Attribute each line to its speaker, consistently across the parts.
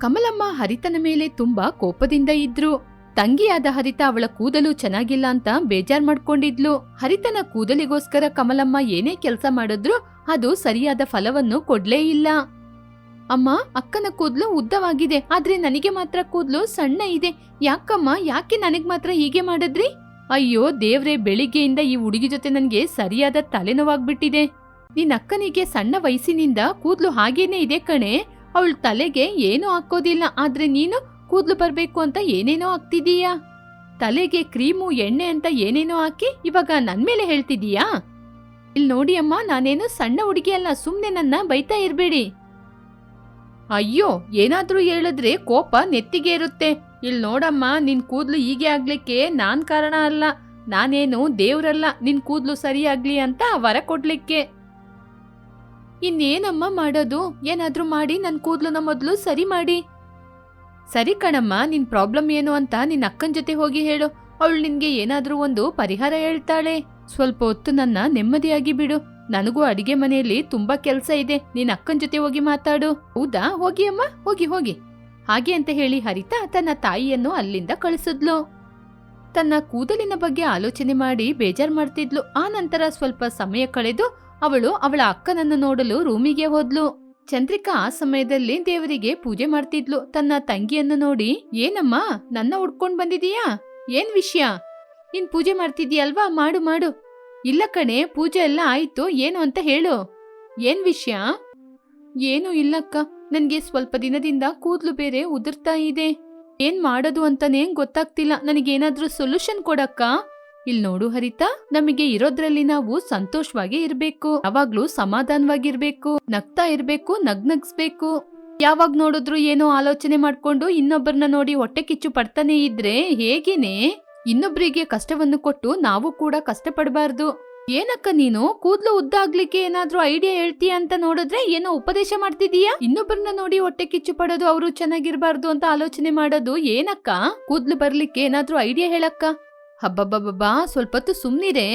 Speaker 1: ಕಮಲಮ್ಮ ಹರಿತನ ಮೇಲೆ ತುಂಬಾ ಕೋಪದಿಂದ ಇದ್ರು. ತಂಗಿಯಾದ ಹರಿತ ಅವಳ ಕೂದಲು ಚೆನ್ನಾಗಿಲ್ಲ ಅಂತ ಬೇಜಾರ್ ಮಾಡ್ಕೊಂಡಿದ್ಲು. ಹರಿತನ ಕೂದಲಿಗೋಸ್ಕರ ಕಮಲಮ್ಮ ಏನೇ ಕೆಲಸ ಮಾಡಿದ್ರು ಅದು ಸರಿಯಾದ ಫಲವನ್ನು ಕೊಡ್ಲೇ ಇಲ್ಲ. ಅಮ್ಮ, ಅಕ್ಕನ ಕೂದ್ಲು ಉದ್ದವಾಗಿದೆ, ಆದ್ರೆ ನನಗೆ ಮಾತ್ರ ಕೂದ್ಲು ಸಣ್ಣ ಇದೆ. ಯಾಕಮ್ಮ, ಯಾಕೆ ನನಗ್ ಮಾತ್ರ ಹೀಗೆ ಮಾಡಿದ್ರಿ? ಅಯ್ಯೋ ದೇವ್ರೆ, ಬೆಳಿಗ್ಗೆಯಿಂದ ಈ ಹುಡುಗಿ ಜೊತೆ ನನಗೆ ಸರಿಯಾದ ತಲೆನೋವಾಗ್ಬಿಟ್ಟಿದೆ. ನಿನ್ ಅಕ್ಕನಿಗೆ ಸಣ್ಣ ವಯಸ್ಸಿನಿಂದ ಕೂದ್ಲು ಹಾಗೇನೆ ಇದೆ ಕಣೆ. ಅವಳ ತಲೆಗೆ ಏನೂ ಹಾಕೋದಿಲ್ಲ, ಆದ್ರೆ ನೀನು ಕೂದಲು ಬರಬೇಕು ಅಂತ ಏನೇನೋ ಹಾಕ್ತಿದೀಯಾ ತಲೆಗೆ ಕ್ರೀಮು, ಎಣ್ಣೆ ಅಂತ ಏನೇನೋ ಹಾಕಿ ಇವಾಗ ನನ್ ಮೇಲೆ ಹೇಳ್ತಿದೀಯಾ ಇಲ್ ನೋಡಿ ಅಮ್ಮ, ನಾನೇನು ಸಣ್ಣ ಹುಡುಗಿ ಅಲ್ಲ, ಸುಮ್ನೆ ನನ್ನ ಬೈತಾ ಇರ್ಬೇಡಿ. ಅಯ್ಯೋ, ಏನಾದ್ರೂ ಹೇಳಿದ್ರೆ ಕೋಪ ನೆತ್ತಿಗೆ ಇರುತ್ತೆ. ಇಲ್ ನೋಡಮ್ಮ, ನಿನ್ ಕೂದ್ಲು ಹೀಗೆ ಆಗ್ಲಿಕ್ಕೆ ನಾನ್ ಕಾರಣ ಅಲ್ಲ. ನಾನೇನು ದೇವ್ರಲ್ಲ, ನಿನ್ ಕೂದ್ಲು ಸರಿಯಾಗ್ಲಿ ಅಂತ ವರ ಕೊಡ್ಲಿಕ್ಕೆ. ಇನ್ನೇನಮ್ಮ ಮಾಡೋದು? ಏನಾದ್ರೂ ಮಾಡಿ ನನ್ನ ಕೂದಲನ್ನ ಮೊದಲು ಸರಿ ಮಾಡಿ. ಸರಿ ಕಣಮ್ಮ, ನಿನ್ ಪ್ರಾಬ್ಲಮ್ ಏನು ಅಂತ ನಿನ್ ಅಕ್ಕನ್ ಜೊತೆ ಹೋಗಿ ಹೇಳು. ಅವಳು ನಿನ್ಗೆ ಏನಾದ್ರೂ ಒಂದು ಪರಿಹಾರ ಹೇಳ್ತಾಳೆ. ಸ್ವಲ್ಪ ಹೊತ್ತು ನನ್ನ ನೆಮ್ಮದಿಯಾಗಿ ಬಿಡು. ನನಗೂ ಅಡಿಗೆ ಮನೆಯಲ್ಲಿ ತುಂಬಾ ಕೆಲಸ ಇದೆ. ನಿನ್ ಅಕ್ಕನ್ ಜೊತೆ ಹೋಗಿ ಮಾತಾಡು. ಹೌದಾ? ಹೋಗಿ ಅಮ್ಮ, ಹೋಗಿ ಹೋಗಿ. ಹಾಗೆ ಅಂತ ಹೇಳಿ ಹರಿತಾ ತನ್ನ ತಾಯಿಯನ್ನು ಅಲ್ಲಿಂದ ಕಳಿಸಿದ್ಲು. ತನ್ನ ಕೂದಲಿನ ಬಗ್ಗೆ ಆಲೋಚನೆ ಮಾಡಿ ಬೇಜಾರ್ ಮಾಡ್ತಿದ್ಲು. ಆ ನಂತರ ಸ್ವಲ್ಪ ಸಮಯ ಕಳೆದು ಅವಳು ಅವಳ ಅಕ್ಕನನ್ನು ನೋಡಲು ರೂಮಿಗೆ ಹೋದ್ಲು. ಚಂದ್ರಿಕಾ ಆ ಸಮಯದಲ್ಲಿ ದೇವರಿಗೆ ಪೂಜೆ ಮಾಡ್ತಿದ್ಲು. ತನ್ನ ತಂಗಿಯನ್ನು ನೋಡಿ, ಏನಮ್ಮ, ನನ್ನ ಉಡ್ಕೊಂಡ್ ಬಂದಿದೀಯಾ? ಏನ್ ವಿಷಯ? ನೀನ್ ಪೂಜೆ ಮಾಡ್ತಿದ್ಯಲ್ವಾ? ಮಾಡು ಮಾಡು. ಇಲ್ಲ ಕಣೆ, ಪೂಜೆ ಎಲ್ಲ ಆಯ್ತು. ಏನು ಅಂತ ಹೇಳು. ಏನ್ ವಿಷಯ? ಏನು ಇಲ್ಲಕ್ಕ. ನನ್ಗೆ ಸ್ವಲ್ಪ ದಿನದಿಂದ ಕೂದ್ಲು ಬೇರೆ ಉದುರ್ತಾ ಇದೆ. ಏನ್ ಮಾಡೋದು ಅಂತಾನೆ ಗೊತ್ತಾಗ್ತಿಲ್ಲ. ನನಗೇನಾದ್ರೂ ಸೊಲ್ಯೂಷನ್ ಕೊಡಕ್ಕ? ಇಲ್ ನೋಡು ಹರಿತಾ, ನಮಗೆ ಇರೋದ್ರಲ್ಲಿ ನಾವು ಸಂತೋಷವಾಗಿ ಇರ್ಬೇಕು. ಯಾವಾಗ್ಲೂ ಸಮಾಧಾನವಾಗಿರ್ಬೇಕು, ನಗ್ತಾ ಇರ್ಬೇಕು, ನಗ್ನಗ್ಸ್ಬೇಕು. ಯಾವಾಗ ನೋಡಿದ್ರು ಏನೋ ಆಲೋಚನೆ ಮಾಡ್ಕೊಂಡು ಇನ್ನೊಬ್ಬರನ್ನ ನೋಡಿ ಹೊಟ್ಟೆ ಕಿಚ್ಚು ಪಡ್ತಾನೆ ಇದ್ರೆ ಹೇಗೇನೆ? ಇನ್ನೊಬ್ರಿಗೆ ಕಷ್ಟವನ್ನು ಕೊಟ್ಟು ನಾವು ಕೂಡ ಕಷ್ಟಪಡಬಾರ್ದು. ಏನಕ್ಕ ನೀನು? ಕೂದ್ಲು ಉದ್ದಾಗ್ಲಿಕ್ಕೆ ಏನಾದ್ರೂ ಐಡಿಯಾ ಹೇಳ್ತೀಯ ಅಂತ ನೋಡಿದ್ರೆ ಏನೋ ಉಪದೇಶ ಮಾಡ್ತಿದೀಯಾ ಇನ್ನೊಬ್ಬರನ್ನ ನೋಡಿ ಹೊಟ್ಟೆ ಕಿಚ್ಚು ಪಡೋದು ಅವರು ಚೆನ್ನಾಗಿರ್ಬಾರ್ದು ಅಂತ ಆಲೋಚನೆ ಮಾಡೋದು ಏನಕ್ಕ? ಕೂದ್ಲು ಬರ್ಲಿಕ್ಕೆ ಏನಾದ್ರೂ ಐಡಿಯಾ ಹೇಳಕ್ಕ? ಹಬ್ಬಬ್ಬಬ್ಬಾ ಸ್ವಲ್ಪ ಹೊತ್ತು ಸುಮ್ನಿರೆ.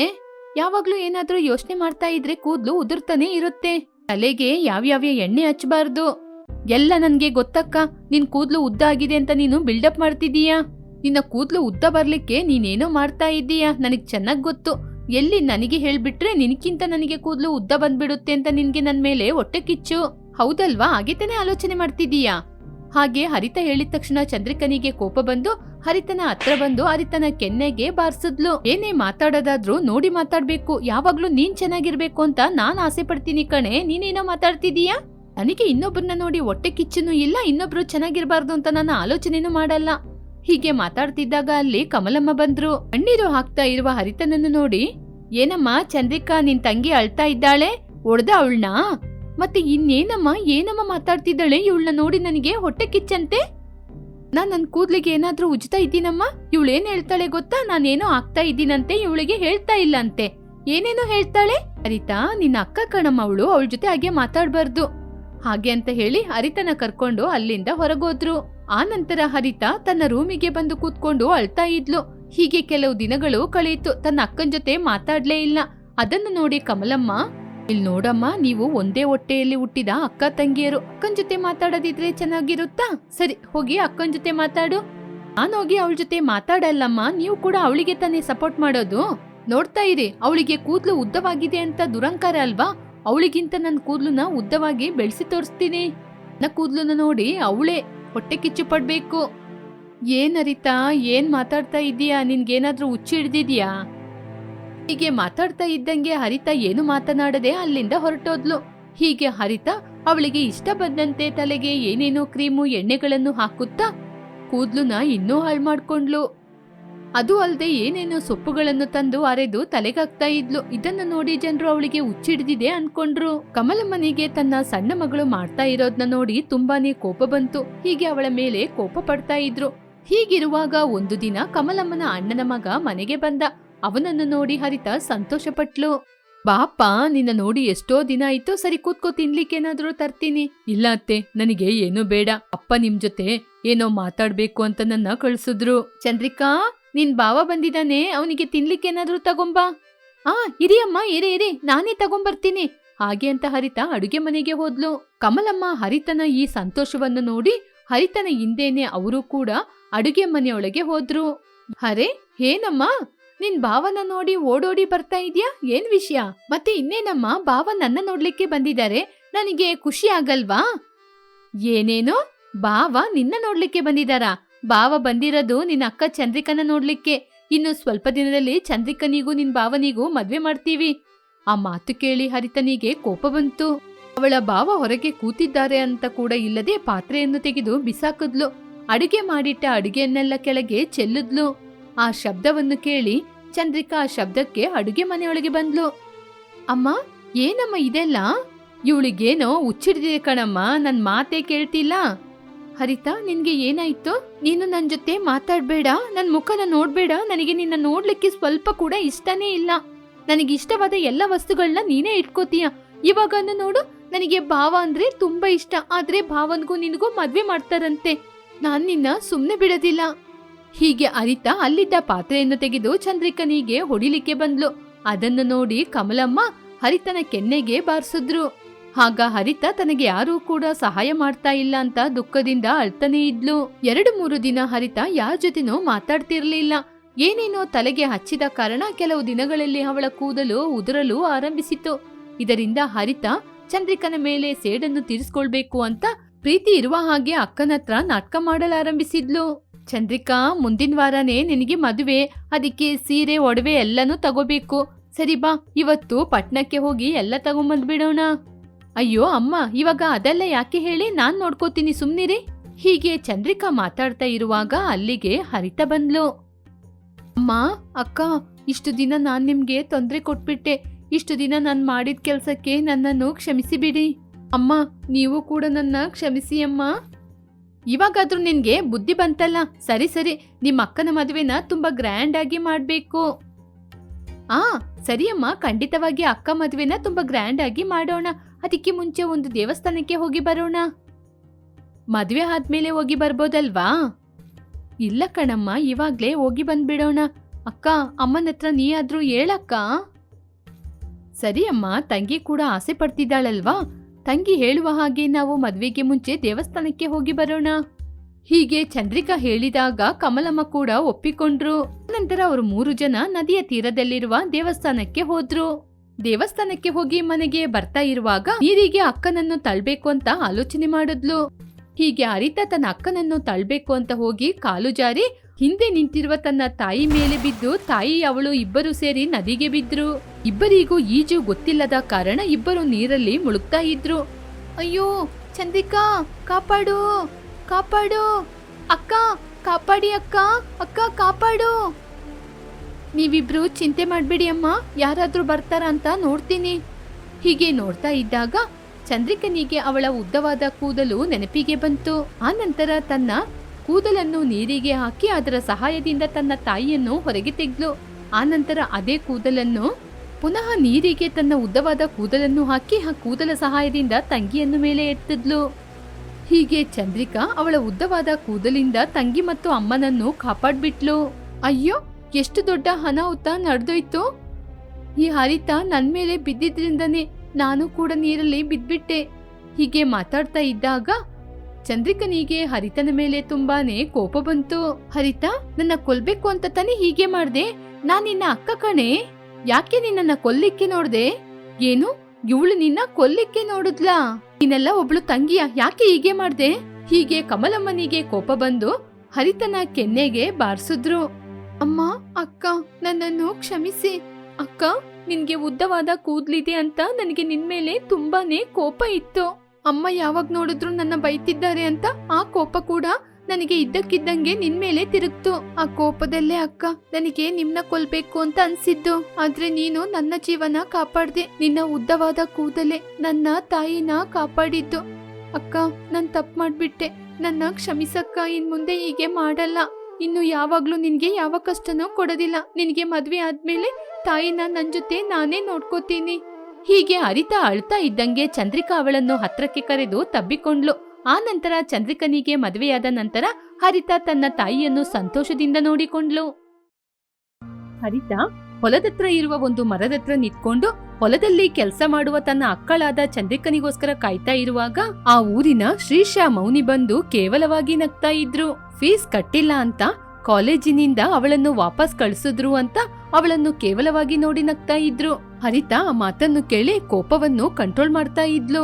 Speaker 1: ಯಾವಾಗ್ಲೂ ಏನಾದ್ರೂ ಯೋಚನೆ ಮಾಡ್ತಾ ಇದ್ರೆ ಕೂದ್ಲು ಉದುರ್ತಾನೆ ಇರುತ್ತೆ. ತಲೆಗೆ ಯಾವ್ಯಾವ ಎಣ್ಣೆ ಹಚ್ಚಬಾರ್ದು ಎಲ್ಲ ನನ್ಗೆ ಗೊತ್ತಕ್ಕ, ನಿನ್ ಕೂದ್ಲು ಉದ್ದ ಆಗಿದೆ ಅಂತ ನೀನು ಬಿಲ್ಡಪ್ ಮಾಡ್ತಿದೀಯಾ ನಿನ್ನ ಕೂದ್ಲು ಉದ್ದ ಬರ್ಲಿಕ್ಕೆ ನೀನೇನೋ ಮಾಡ್ತಾ ಇದ್ದೀಯಾ? ನನಗ್ ಚೆನ್ನಾಗ್ ಗೊತ್ತು. ಎಲ್ಲಿ ನನಗೆ ಹೇಳ್ಬಿಟ್ರೆ ನಿನಕ್ಕಿಂತ ನನಗೆ ಕೂದ್ಲು ಉದ್ದ ಬಂದ್ಬಿಡುತ್ತೆ ಅಂತ ನಿನ್ಗೆ ನನ್ ಮೇಲೆ ಹೊಟ್ಟೆ ಕಿಚ್ಚು. ಹೌದಲ್ವಾ? ಹಾಗೆ ತಾನೇ ಆಲೋಚನೆ ಮಾಡ್ತಿದೀಯಾ ಹಾಗೆ ಹರಿತ ಹೇಳಿದ ತಕ್ಷಣ ಚಂದ್ರಿಕನಿಗೆ ಕೋಪ ಬಂದು ಹರಿತನ ಹತ್ರ ಬಂದು ಹರಿತನ ಕೆನ್ನೆಗೆ ಬಾರಿಸಿದ್ಲು. ಏನೇ ಮಾತಾಡೋದಾದ್ರೂ ನೋಡಿ ಮಾತಾಡ್ಬೇಕು. ಯಾವಾಗ್ಲೂ ನೀನ್ ಚೆನ್ನಾಗಿರ್ಬೇಕು ಅಂತ ನಾನ್ ಆಸೆ ಪಡ್ತೀನಿ ಕಣೆ. ನೀನೇನೋ ಮಾತಾಡ್ತಿದೀಯಾ? ನನಗೆ ಇನ್ನೊಬ್ಬರನ್ನ ನೋಡಿ ಹೊಟ್ಟೆ ಕಿಚ್ಚನು ಇಲ್ಲ, ಇನ್ನೊಬ್ರು ಚೆನ್ನಾಗಿರ್ಬಾರ್ದು ಅಂತ ನಾನು ಆಲೋಚನೆನೂ ಮಾಡಲ್ಲ. ಹೀಗೆ ಮಾತಾಡ್ತಿದ್ದಾಗ ಅಲ್ಲಿ ಕಮಲಮ್ಮ ಬಂದ್ರು. ಕಣ್ಣೀರು ಹಾಕ್ತಾ ಇರುವ ಹರಿತನನ್ನು ನೋಡಿ. ಏನಮ್ಮ, ಚಂದ್ರಿಕಾ ನಿನ್ ತಂಗಿ ಅಳ್ತಾ ಇದ್ದಾಳೆ? ಒಡ್ದ ಅವಳನ್ನ? ಮತ್ತೆ ಇನ್ನೇನಮ್ಮ, ಏನಮ್ಮ ಮಾತಾಡ್ತಿದ್ದಾಳೆ? ಇವಳನ್ನ ನೋಡಿ ನನಗೆ ಹೊಟ್ಟೆ ಕಿಚ್ಚಂತೆ? ನಾನ್ ನನ್ ಕೂದ್ಲಿಗೆ ಏನಾದ್ರೂ ಉಜ್ತಾ ಇದ್ದೀನಮ್ಮ? ಇವಳೇನ್ ಹೇಳ್ತಾಳೆ ಗೊತ್ತಾ? ನಾನೇನೋ ಆಗ್ತಾ ಇದ್ದೀನಂತೆ, ಇವಳಿಗೆ ಹೇಳ್ತಾ ಇಲ್ಲ ಅಂತೆ ಏನೇನೋ ಹೇಳ್ತಾಳೆ? ಅರಿತಾ ನಿನ್ನ ಅಕ್ಕ ಕಣಮ್ಮ ಅವಳು ಅವಳ ಜೊತೆ ಹಾಗೆ ಮಾತಾಡ್ಬಾರ್ದು. ಹಾಗೆ ಅಂತ ಹೇಳಿ ಹರಿತನ ಕರ್ಕೊಂಡು ಅಲ್ಲಿಂದ ಹೊರಗೋದ್ರು. ಆ ನಂತರ ಹರಿತಾ ತನ್ನ ರೂಮಿಗೆ ಬಂದು ಕೂತ್ಕೊಂಡು ಅಳ್ತಾ ಇದ್ಲು. ಹೀಗೆ ಕೆಲವು ದಿನಗಳು ಕಳೆಯಿತು ತನ್ನ ಅಕ್ಕನ್ ಜೊತೆ ಮಾತಾಡ್ಲೇ ಇಲ್ಲ. ಅದನ್ನು ನೋಡಿ ಕಮಲಮ್ಮ ಇಲ್ ನೋಡಮ್ಮ, ನೀವು ಒಂದೇ ಹೊಟ್ಟೆಯಲ್ಲಿ ಹುಟ್ಟಿದ ಅಕ್ಕ ತಂಗಿಯರು. ಅಕ್ಕನ ಜೊತೆ ಮಾತಾಡದಿದ್ರೆ ಚೆನ್ನಾಗಿರುತ್ತಾ? ಸರಿ, ಹೋಗಿ ಅಕ್ಕನ ಜೊತೆ ಮಾತಾಡು. ನಾನು ಹೋಗಿ ಅವಳ ಜೊತೆ ಮಾತಾಡಲ್ಲಮ್ಮ, ನೀವು ಕೂಡ ಅವಳಿಗೆ ತಾನೇ ಸಪೋರ್ಟ್ ಮಾಡೋದು. ನೋಡ್ತಾ ಇರಿ, ಅವಳಿಗೆ ಕೂದ್ಲು ಉದ್ದವಾಗಿದೆ ಅಂತ ದುರಂಕಾರ ಅಲ್ವಾ? ಅವಳಿಗಿಂತ ನನ್ನ ಕೂದ್ಲನ್ನ ಉದ್ದವಾಗಿ ಬೆಳೆಸಿ ತೋರಿಸ್ತೀನಿ. ನನ್ನ ಕೂದ್ಲನ್ನ ನೋಡಿ ಅವಳೇ ಹೊಟ್ಟೆ ಕಿಚ್ಚು ಪಡ್ಬೇಕು. ಏನರಿತಾ ಏನ್ ಮಾತಾಡ್ತಾ ಇದೀಯಾ? ನಿನ್ಗೇನಾದ್ರೂ ಹುಚ್ಚಿ ಹಿಡ್ದಿದ್ಯಾ? ಹೀಗೆ ಮಾತಾಡ್ತಾ ಇದ್ದಂಗೆ ಹರಿತ ಏನು ಮಾತನಾಡದೆ ಅಲ್ಲಿಂದ ಹೊರಟೋದ್ಲು. ಹೀಗೆ ಹರಿತ ಅವಳಿಗೆ ಇಷ್ಟ ಬಂದಂತೆ ತಲೆಗೆ ಏನೇನೋ ಕ್ರೀಮು ಎಣ್ಣೆಗಳನ್ನು ಹಾಕುತ್ತಾ ಕೂದ್ಲುನ ಇನ್ನೂ ಹಾಳು ಮಾಡ್ಕೊಂಡ್ಲು. ಅದು ಅಲ್ಲದೆ ಏನೇನೋ ಸೊಪ್ಪುಗಳನ್ನು ತಂದು ಅರೆದು ತಲೆಗಾಗ್ತಾ ಇದ್ಲು. ಇದನ್ನು ನೋಡಿ ಜನರು ಅವಳಿಗೆ ಹುಚ್ಚಿಡ್ದಿದೆ ಅನ್ಕೊಂಡ್ರು. ಕಮಲಮ್ಮನಿಗೆ ತನ್ನ ಸಣ್ಣ ಮಗಳು ಮಾಡ್ತಾ ಇರೋದ್ನ ನೋಡಿ ತುಂಬಾನೇ ಕೋಪ ಬಂತು. ಹೀಗೆ ಅವಳ ಮೇಲೆ ಕೋಪ ಪಡ್ತಾ ಇದ್ರು. ಹೀಗಿರುವಾಗ ಒಂದು ದಿನ ಕಮಲಮ್ಮನ ಅಣ್ಣನ ಮಗ ಮನೆಗೆ ಬಂದ. ಅವನನ್ನು ನೋಡಿ ಹರಿತ ಸಂತೋಷಪಟ್ಲು. ಬಾಪ ನಿನ್ನ ನೋಡಿ ಎಷ್ಟೋ ದಿನ ಆಯ್ತು ಸರಿ ಕೂತ್ಕೋ, ತಿನ್ಲಿಕ್ಕೇನಾದ್ರೂ ತರ್ತೀನಿ. ಇಲ್ಲ ಅತ್ತೆ, ನನಗೆ ಏನು ಬೇಡ. ಅಪ್ಪ ನಿಮ್ ಜೊತೆ ಏನೋ ಮಾತಾಡ್ಬೇಕು ಅಂತ ನನ್ನ ಕಳ್ಸಿದ್ರು. ಚಂದ್ರಿಕಾ, ನಿನ್ ಬಾವ ಬಂದಿದ್ದಾನೆ ಅವನಿಗೆ ತಿನ್ಲಿಕ್ಕೇನಾದ್ರೂ ತಗೊಂಬಾ. ಆ, ಇರಿ ಅಮ್ಮ, ಇರಿ ಇರಿ, ನಾನೇ ತಗೊಂಬರ್ತೀನಿ. ಹಾಗೆ ಅಂತ ಹರಿತ ಅಡುಗೆ ಮನೆಗೆ ಹೋದ್ಲು. ಕಮಲಮ್ಮ ಹರಿತನ ಈ ಸಂತೋಷವನ್ನು ನೋಡಿ ಹರಿತನ ಹಿಂದೇನೆ ಅವರು ಕೂಡ ಅಡುಗೆ ಮನೆಯೊಳಗೆ ಹೋದ್ರು. ಅರೆ ಏನಮ್ಮ? ನಿನ್ ಭಾವನ ನೋಡಿ ಓಡೋಡಿ ಬರ್ತಾ ಇದ್ಯಾ? ಏನ್ ವಿಷಯ? ಮತ್ತೆ ಇನ್ನೇನಮ್ಮ? ಭಾವ ನನ್ನ ನೋಡ್ಲಿಕ್ಕೆ ಬಂದಿದ್ದಾರೆ. ನನಗೆ ಖುಷಿ ಆಗಲ್ವಾ? ಏನೇನೋ? ಭಾವ ನಿನ್ನ ನೋಡ್ಲಿಕ್ಕೆ ಬಂದಿದಾರಾ ಭಾವ ಬಂದಿರೋದು ನಿನ್ನ ಅಕ್ಕ ಚಂದ್ರಿಕನ ನೋಡ್ಲಿಕ್ಕೆ. ಇನ್ನು ಸ್ವಲ್ಪ ದಿನದಲ್ಲಿ ಚಂದ್ರಿಕನಿಗೂ ನಿನ್ ಭಾವನಿಗೂ ಮದ್ವೆ ಮಾಡ್ತೀವಿ. ಆ ಮಾತು ಕೇಳಿ ಹರಿತನಿಗೆ ಕೋಪ ಬಂತು. ಅವಳ ಭಾವ ಹೊರಗೆ ಕೂತಿದ್ದಾರೆ ಅಂತ ಕೂಡ ಇಲ್ಲದೆ ಪಾತ್ರೆಯನ್ನು ತೆಗೆದು ಬಿಸಾಕಿದ್ಲು. ಅಡಿಗೆ ಮಾಡಿಟ್ಟ ಅಡಿಗೆಯನ್ನೆಲ್ಲ ಕೆಳಗೆ ಚೆಲ್ಲಿದ್ಲು. ಆ ಶಬ್ದವನ್ನು ಕೇಳಿ ಚಂದ್ರಿಕಾ ಶಬ್ದಕ್ಕೆ ಅಡುಗೆ ಮನೆಯೊಳಗೆ ಬಂದ್ಲು. ಅಮ್ಮ, ಏನಮ್ಮ ಇದೆಲ್ಲ? ಇವಳಿಗೇನೋ ಹುಚ್ಚಿಡಿದೆ ಕಣಮ್ಮ, ನನ್ ಮಾತೇ ಕೇಳ್ತಿಲ್ಲ. ಹರಿತಾ, ನಿನ್ಗೆ ಏನಾಯ್ತು? ನೀನು ನನ್ ಜೊತೆ ಮಾತಾಡ್ಬೇಡ, ನನ್ ಮುಖನ ನೋಡ್ಬೇಡ, ನನಗೆ ನಿನ್ನ ನೋಡ್ಲಿಕ್ಕೆ ಸ್ವಲ್ಪ ಕೂಡ ಇಷ್ಟನೇ ಇಲ್ಲ. ನನಗೆ ಇಷ್ಟವಾದ ಎಲ್ಲ ವಸ್ತುಗಳನ್ನ ನೀನೇ ಇಟ್ಕೋತೀಯ. ಇವಾಗ ನೋಡು, ನನಗೆ ಭಾವ ಅಂದ್ರೆ ತುಂಬಾ ಇಷ್ಟ, ಆದ್ರೆ ಭಾವನ್ಗೂ ನಿನಗೂ ಮದ್ವೆ ಮಾಡ್ತಾರಂತೆ. ನಾನ್ ನಿನ್ನ ಸುಮ್ನೆ ಬಿಡೋದಿಲ್ಲ. ಹೀಗೆ ಅರಿತ ಅಲ್ಲಿದ್ದ ಪಾತ್ರೆಯನ್ನು ತೆಗೆದು ಚಂದ್ರಿಕನಿಗೆ ಹೊಡಿಲಿಕ್ಕೆ ಬಂದ್ಲು. ಅದನ್ನು ನೋಡಿ ಕಮಲಮ್ಮ ಹರಿತನ ಕೆನ್ನೆಗೆ ಬಾರಿಸಿದ್ರು. ಆಗ ಹರಿತ ತನಗೆ ಯಾರೂ ಕೂಡ ಸಹಾಯ ಮಾಡ್ತಾ ಇಲ್ಲ ಅಂತ ದುಃಖದಿಂದ ಅಳ್ತಾನೆ ಇದ್ಲು. ಎರಡು ಮೂರು ದಿನ ಹರಿತ ಯಾರ ಜೊತೆನೂ ಮಾತಾಡ್ತಿರ್ಲಿಲ್ಲ. ಏನೇನೋ ತಲೆಗೆ ಹಚ್ಚಿದ ಕಾರಣ ಕೆಲವು ದಿನಗಳಲ್ಲಿ ಅವಳ ಕೂದಲು ಉದುರಲು ಆರಂಭಿಸಿತು ಇದರಿಂದ ಹರಿತ ಚಂದ್ರಿಕನ ಮೇಲೆ ಸೇಡನ್ನು ತೀರಿಸ್ಕೊಳ್ಬೇಕು ಅಂತ ಪ್ರೀತಿ ಇರುವ ಹಾಗೆ ಅಕ್ಕನತ್ರ ನಾಟಕ ಮಾಡಲಾರಂಭಿಸಿದ್ಲು. ಚಂದ್ರಿಕಾ, ಮುಂದಿನ ವಾರನೇ ನಿನಗೆ ಮದುವೆ. ಅದಕ್ಕೆ ಸೀರೆ, ಒಡವೆ ಎಲ್ಲನೂ ತಗೋಬೇಕು. ಸರಿ ಬಾ, ಇವತ್ತು ಪಟ್ನಕ್ಕೆ ಹೋಗಿ ಎಲ್ಲ ತಗೊಂಬಂದ್ಬಿಡೋಣ ಅಯ್ಯೋ ಅಮ್ಮ, ಇವಾಗ ಅದೆಲ್ಲ ಯಾಕೆ ಹೇಳಿ ನಾನ್ ನೋಡ್ಕೋತೀನಿ ಸುಮ್ನಿರಿ. ಹೀಗೆ ಚಂದ್ರಿಕಾ ಮಾತಾಡ್ತಾ ಇರುವಾಗ ಅಲ್ಲಿಗೆ ಹರಿತ ಬಂದ್ಲು. ಅಮ್ಮ, ಅಕ್ಕ, ಇಷ್ಟು ದಿನ ನಾನು ನಿಮ್ಗೆ ತೊಂದ್ರೆ ಕೊಟ್ಬಿಟ್ಟೆ. ಇಷ್ಟು ದಿನ ನಾನು ಮಾಡಿದ ಕೆಲಸಕ್ಕೆ ನನ್ನನ್ನು ಕ್ಷಮಿಸಿಬಿಡಿ. ಅಮ್ಮ, ನೀವು ಕೂಡ ನನ್ನ ಕ್ಷಮಿಸಿ ಅಮ್ಮ. ಇವಾಗಾದ್ರೂ ನಿನ್ಗೆ ಬುದ್ಧಿ ಬಂತಲ್ಲ? ಸರಿ ಸರಿ. ನಿಮ್ಮ ಅಕ್ಕನ ಮದುವೆನ ತುಂಬಾ ಗ್ರ್ಯಾಂಡ್ ಆಗಿ ಮಾಡ್ಬೇಕು. ಆ, ಸರಿಯಮ್ಮ. ಖಂಡಿತವಾಗಿ ಅಕ್ಕ ಮದುವೆನ ತುಂಬಾ ಗ್ರ್ಯಾಂಡ್ ಆಗಿ ಮಾಡೋಣ. ಅದಕ್ಕೆ ಮುಂಚೆ ಒಂದು ದೇವಸ್ಥಾನಕ್ಕೆ ಹೋಗಿ ಬರೋಣ. ಮದುವೆ ಆದ್ಮೇಲೆ ಹೋಗಿ ಬರ್ಬೋದಲ್ವಾ? ಇಲ್ಲ ಕಣಮ್ಮ, ಇವಾಗ್ಲೇ ಹೋಗಿ ಬಂದ್ಬಿಡೋಣ. ಅಕ್ಕ, ಅಮ್ಮನ ಹತ್ರ ನೀ ಆದ್ರೂ ಹೇಳಕ್ಕ? ಸರಿ ಅಮ್ಮ ತಂಗಿ ಕೂಡ ಆಸೆ ಪಡ್ತಿದ್ದಾಳಲ್ವಾ? ತಂಗಿ ಹೇಳುವ ಹಾಗೆ ನಾವು ಮದುವೆಗೆ ಮುಂಚೆ ದೇವಸ್ಥಾನಕ್ಕೆ ಹೋಗಿ ಬರೋಣ. ಹೀಗೆ ಚಂದ್ರಿಕಾ ಹೇಳಿದಾಗ ಕಮಲಮ್ಮ ಕೂಡ ಒಪ್ಪಿಕೊಂಡ್ರು. ನಂತರ ಅವರು ಮೂರು ಜನ ನದಿಯ ತೀರದಲ್ಲಿರುವ ದೇವಸ್ಥಾನಕ್ಕೆ ಹೋದ್ರು. ದೇವಸ್ಥಾನಕ್ಕೆ ಹೋಗಿ ಮನೆಗೆ ಬರ್ತಾ ಇರುವಾಗ ನೀರಿಗೆ ಅಕ್ಕನನ್ನು ತಳ್ಬೇಕು ಅಂತ ಆಲೋಚನೆ ಮಾಡಿದ್ಲು. ಹೀಗೆ ಅರಿತಾ ತನ್ನ ಅಕ್ಕನನ್ನು ತಳ್ಬೇಕು ಅಂತ ಹೋಗಿ ಕಾಲು ಜಾರಿ ಹಿಂದೆ ನಿಂತಿರುವ ತನ್ನ ತಾಯಿ ಮೇಲೆ ಬಿದ್ದು ತಾಯಿ, ಅವಳು ಇಬ್ಬರು ಸೇರಿ ನದಿಗೆ ಬಿದ್ರು. ಇಬ್ಬರಿಗೂ ಈಜು ಗೊತ್ತಿಲ್ಲದ ಕಾರಣ ಇಬ್ಬರು ನೀರಲ್ಲಿ ಮುಳುಗ್ತಾ ಇದ್ರು. ಅಯ್ಯೋ, ಚಂದ್ರಿಕಾ, ಕಾಪಾಡು ಕಾಪಾಡು. ಅಕ್ಕ, ಕಾಪಾಡಿ ಅಕ್ಕ ಅಕ್ಕ, ಕಾಪಾಡು. ನೀವಿಬ್ರು ಚಿಂತೆ ಮಾಡಬೇಡಿ ಅಮ್ಮ, ಯಾರಾದ್ರೂ ಬರ್ತಾರ ಅಂತ ನೋಡ್ತೀನಿ. ಹೀಗೆ ನೋಡ್ತಾ ಇದ್ದಾಗ ಚಂದ್ರಿಕನಿಗೆ ಅವಳ ಉದ್ದವಾದ ಕೂದಲು ನೆನಪಿಗೆ ಬಂತು. ಆ ನಂತರ ತನ್ನ ಕೂದಲನ್ನು ನೀರಿಗೆ ಹಾಕಿ ಅದರ ಸಹಾಯದಿಂದ ತನ್ನ ತಾಯಿಯನ್ನು ಹೊರಗೆ ತೆಗ್ದು ಆ ನಂತರ ಅದೇ ಕೂದಲನ್ನು ಪುನಃ ನೀರಿಗೆ ತನ್ನ ಉದ್ದವಾದ ಕೂದಲನ್ನು ಹಾಕಿ ಆ ಕೂದಲ ಸಹಾಯದಿಂದ ತಂಗಿಯನ್ನು ಮೇಲೆ ಎತ್ತಿದ್ಲು. ಹೀಗೆ ಚಂದ್ರಿಕಾ ಅವಳ ಉದ್ದವಾದ ಕೂದಲಿಂದ ತಂಗಿ ಮತ್ತು ಅಮ್ಮನನ್ನು ಕಾಪಾಡ್ಬಿಟ್ಲು. ಅಯ್ಯೋ, ಎಷ್ಟು ದೊಡ್ಡ ಅನಾಹುತ ನಡೆದೋಯ್ತು. ಈ ಹರಿತ ನನ್ನ ಮೇಲೆ ಬಿದ್ದಿದ್ರಿಂದನೇ ನಾನು ಕೂಡ ನೀರಲ್ಲಿ ಬಿದ್ಬಿಟ್ಟೆ. ಹೀಗೆ ಮಾತಾಡ್ತಾ ಇದ್ದಾಗ ಚಂದ್ರಿಕನಿಗೆ ಹರಿತನ ಮೇಲೆ ತುಂಬಾನೇ ಕೋಪ ಬಂತು. ಹರಿತ, ನನ್ನ ಕೊಲ್ಬೇಕು ಅಂತ ತಾನೇ ಹೀಗೆ ಮಾಡ್ದೆ? ನಾನ್ ನಿನ್ನ ಅಕ್ಕ ಕಣೆ. ಯಾಕೆ ನಿನ್ನನ್ನ ಕೊಲ್ಲಿಕ್ಕೆ ನೋಡ್ದೆ? ಏನು? ಇವಳು ನಿನ್ನ ಕೊಲ್ಲಿಕ್ಕೆ ನೋಡುದ್ಲಾ? ನೀನೆಲ್ಲ ಒಬ್ಳು ತಂಗಿಯ, ಯಾಕೆ ಹೀಗೆ ಮಾಡ್ದೆ? ಹೀಗೆ ಕಮಲಮ್ಮನಿಗೆ ಕೋಪ ಬಂದು ಹರಿತನ ಕೆನ್ನೆಗೆ ಬಾರಿಸಿದ್ರು. ಅಮ್ಮ, ಅಕ್ಕ, ನನ್ನನ್ನು ಕ್ಷಮಿಸಿ. ಅಕ್ಕ, ನಿನ್ಗೆ ಉದ್ದವಾದ ಕೂದ್ಲಿದೆ ಅಂತ ನನಗೆ ನಿನ್ಮೇಲೆ ತುಂಬಾನೇ ಕೋಪ ಇತ್ತು. ಅಮ್ಮ ಯಾವಾಗ ನೋಡಿದ್ರು ನನ್ನ ಬೈತಿದ್ದಾರೆ ಅಂತ ಆ ಕೋಪ ಕೂಡ ನನಗೆ ಇದ್ದಕ್ಕಿದ್ದಂಗೆ ನಿನ್ಮೇಲೆ ತಿರುಗ್ತು. ಆ ಕೋಪದಲ್ಲೇ ಅಕ್ಕ, ನನಗೆ ನಿಮ್ನ ಕೊಲ್ಬೇಕು ಅಂತ ಅನ್ಸಿದ್ದು. ಆದ್ರೆ ನೀನು ನನ್ನ ಜೀವನ ಕಾಪಾಡ್ದೆ, ನಿನ್ನ ಉದ್ದವಾದ ಕೂದಲೆ ನನ್ನ ತಾಯಿನ ಕಾಪಾಡಿದ್ದು. ಅಕ್ಕ, ನಾನು ತಪ್ಪು ಮಾಡ್ಬಿಟ್ಟೆ. ನನ್ನ ಕ್ಷಮಿಸಕ್ಕ, ಇನ್ ಮುಂದೆ ಹೀಗೆ ಮಾಡಲ್ಲ. ಇನ್ನು ಯಾವಾಗ್ಲೂ ನಿನ್ಗೆ ಯಾವ ಕಷ್ಟನೂ ಕೊಡೋದಿಲ್ಲ. ನಿನ್ಗೆ ಮದ್ವೆ ಆದ್ಮೇಲೆ ತಾಯಿನ ನನ್ ಜೊತೆ ನಾನೇ ನೋಡ್ಕೋತೀನಿ. ಹೀಗೆ ಅರಿತಾ ಅಳ್ತಾ ಇದ್ದಂಗೆ ಚಂದ್ರಿಕಾ ಅವಳನ್ನು ಹತ್ರಕ್ಕೆ ಕರೆದು ತಬ್ಬಿಕೊಂಡ್ಲು. ಆ ನಂತರ ಚಂದ್ರಿಕನಿಗೆ ಮದುವೆಯಾದ ನಂತರ ಹರಿತಾ ತನ್ನ ತಾಯಿಯನ್ನು ಸಂತೋಷದಿಂದ ನೋಡಿಕೊಂಡ್ಲು. ಹರಿತಾ, ಹೊಲದತ್ರ ಇರುವ ಒಂದು ಮರದತ್ರ ನಿಂತ್ಕೊಂಡು ಹೊಲದಲ್ಲಿ ಕೆಲಸ ಮಾಡುವ ತನ್ನ ಅಕ್ಕಳಾದ ಚಂದ್ರಿಕನಿಗೋಸ್ಕರ ಕಾಯ್ತಾ ಇರುವಾಗ ಆ ಊರಿನ ಶ್ರೀಶಾ ಮೌನಿ ಬಂದು ಕೇವಲವಾಗಿ ನಗ್ತಾ ಇದ್ರು. ಫೀಸ್ ಕಟ್ಟಿಲ್ಲ ಅಂತ, ಕಾಲೇಜಿನಿಂದ ಅವಳನ್ನು ವಾಪಸ್ ಕಳಿಸಿದ್ರು ಅಂತ ಅವಳನ್ನು ಕೇವಲವಾಗಿ ನೋಡಿ ನಗ್ತಾ ಇದ್ರು. ಹರಿತಾ ಆ ಮಾತನ್ನು ಕೇಳಿ ಕೋಪವನ್ನು ಕಂಟ್ರೋಲ್ ಮಾಡ್ತಾ ಇದ್ಲು.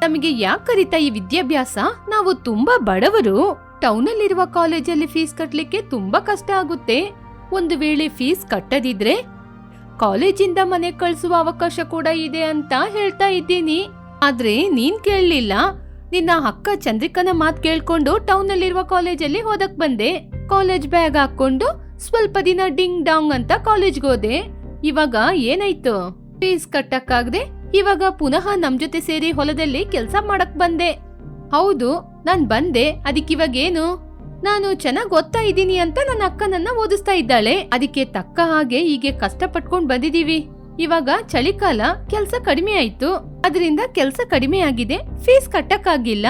Speaker 1: ನಮಗೆ ಯಾಕೆ ಹರಿತಾ ಈ ವಿದ್ಯಾಭ್ಯಾಸ? ನಾವು ತುಂಬಾ ಬಡವರು. ಟೌನಲ್ಲಿರುವ ಕಾಲೇಜಲ್ಲಿ ಫೀಸ್ ಕಟ್ಟಲಿಕ್ಕೆ ತುಂಬಾ ಕಷ್ಟ ಆಗುತ್ತೆ. ಒಂದು ವೇಳೆ ಫೀಸ್ ಕಟ್ಟದಿದ್ರೆ ಕಾಲೇಜಿಂದ ಮನೆ ಕಳಿಸುವ ಅವಕಾಶ ಕೂಡ ಇದೆ ಅಂತ ಹೇಳ್ತಾ ಇದ್ದೀನಿ. ಆದ್ರೆ ನೀನ್ ಕೇಳಲಿಲ್ಲ. ನಿನ್ನ ಅಕ್ಕ ಚಂದ್ರಿಕನ ಮಾತು ಕೇಳ್ಕೊಂಡು ಟೌನಲ್ಲಿರುವ ಕಾಲೇಜಲ್ಲಿ ಹೋದಕ್ ಬಂದೆ. ಕಾಲೇಜ್ ಬ್ಯಾಗ್ ಹಾಕೊಂಡು ಸ್ವಲ್ಪ ದಿನ ಡಿಂಗ್ ಡಾಂಗ್ ಅಂತ ಕಾಲೇಜ್ಗೆ ಹೋದೆ. ಇವಾಗ ಏನಾಯ್ತು? ಫೀಸ್ ಕಟ್ಟಕ್ಕಾಗ್ದೆ ಇವಾಗ ಪುನಃ ನಮ್ ಜೊತೆ ಸೇರಿ ಹೊಲದಲ್ಲಿ ಕೆಲ್ಸ ಮಾಡಕ್ ಬಂದೆ. ಹೌದು, ನಾನ್ ಬಂದೆ. ಅದಕ್ಕಿವಾಗ ಏನು ನಾನು ಚೆನ್ನಾಗ್ ಓದ್ತಾ ಇದ್ದೀನಿ ಅಂತ ನನ್ನ ಅಕ್ಕನನ್ನ ಓದಿಸ್ತಾ ಇದ್ದಾಳೆ. ಅದಕ್ಕೆ ತಕ್ಕ ಹಾಗೆ ಹೀಗೆ ಕಷ್ಟ ಪಟ್ಕೊಂಡ್ ಬಂದಿದೀವಿ. ಇವಾಗ ಚಳಿಕಾಲ, ಕೆಲ್ಸ ಕಡಿಮೆ ಆಯ್ತು. ಅದರಿಂದ ಕೆಲ್ಸ ಕಡಿಮೆ ಆಗಿದೆ, ಫೀಸ್ ಕಟ್ಟಕ್ಕಾಗಿಲ್ಲ.